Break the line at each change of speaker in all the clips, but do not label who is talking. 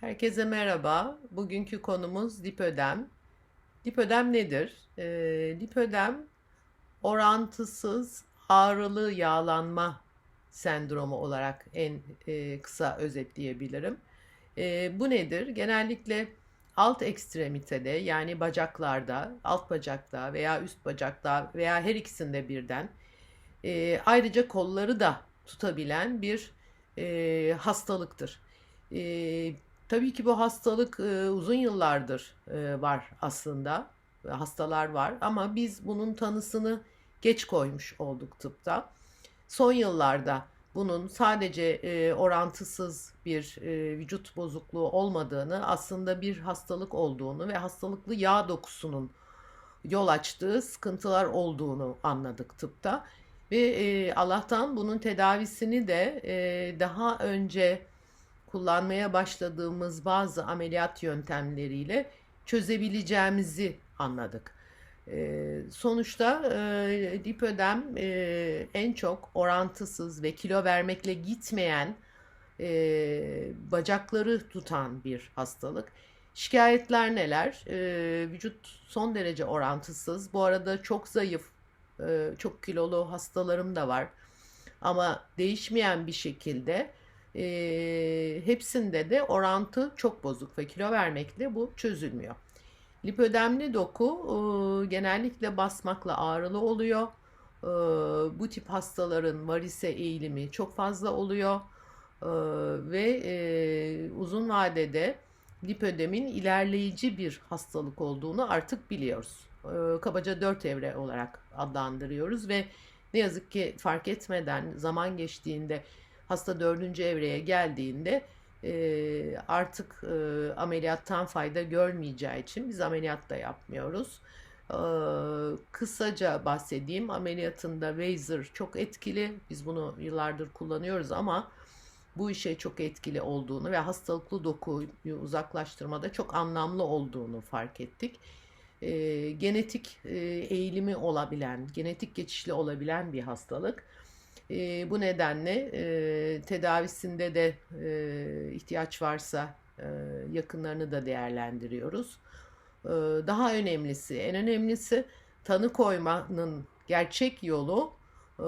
Herkese merhaba. Bugünkü konumuz dipödem. Dipödem nedir? Ee, dipödem orantısız ağrılı yağlanma sendromu olarak en e, kısa özetleyebilirim. Ee, bu nedir? Genellikle alt ekstremitede yani bacaklarda, alt bacakta veya üst bacakta veya her ikisinde birden e, ayrıca kolları da tutabilen bir e, hastalıktır. E, tabii ki bu hastalık e, uzun yıllardır e, var aslında. Hastalar var ama biz bunun tanısını geç koymuş olduk tıpta. Son yıllarda bunun sadece e, orantısız bir e, vücut bozukluğu olmadığını, aslında bir hastalık olduğunu ve hastalıklı yağ dokusunun yol açtığı sıkıntılar olduğunu anladık tıpta. Ve e, Allah'tan bunun tedavisini de e, daha önce kullanmaya başladığımız bazı ameliyat yöntemleriyle çözebileceğimizi anladık. E, sonuçta e, dipödem e, en çok orantısız ve kilo vermekle gitmeyen e, bacakları tutan bir hastalık. Şikayetler neler? E, vücut son derece orantısız. Bu arada çok zayıf, e, çok kilolu hastalarım da var. Ama değişmeyen bir şekilde e, hepsinde de orantı çok bozuk ve kilo vermekle bu çözülmüyor. Lipödemli doku e, genellikle basmakla ağrılı oluyor. E, bu tip hastaların varise eğilimi çok fazla oluyor e, ve e, uzun vadede lipödemin ilerleyici bir hastalık olduğunu artık biliyoruz. E, kabaca 4 evre olarak adlandırıyoruz ve ne yazık ki fark etmeden zaman geçtiğinde hasta dördüncü evreye geldiğinde e, artık e, ameliyattan fayda görmeyeceği için biz ameliyat da yapmıyoruz. E, kısaca bahsedeyim ameliyatında Wazer çok etkili. Biz bunu yıllardır kullanıyoruz ama bu işe çok etkili olduğunu ve hastalıklı dokuyu uzaklaştırmada çok anlamlı olduğunu fark ettik. E, genetik e, eğilimi olabilen, genetik geçişli olabilen bir hastalık. E, bu nedenle e, tedavisinde de e, ihtiyaç varsa e, yakınlarını da değerlendiriyoruz. E, daha önemlisi, en önemlisi tanı koymanın gerçek yolu, e,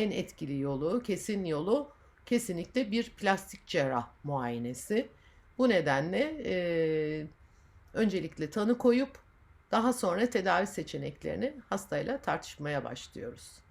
en etkili yolu, kesin yolu kesinlikle bir plastik cerrah muayenesi. Bu nedenle e, öncelikle tanı koyup daha sonra tedavi seçeneklerini hastayla tartışmaya başlıyoruz.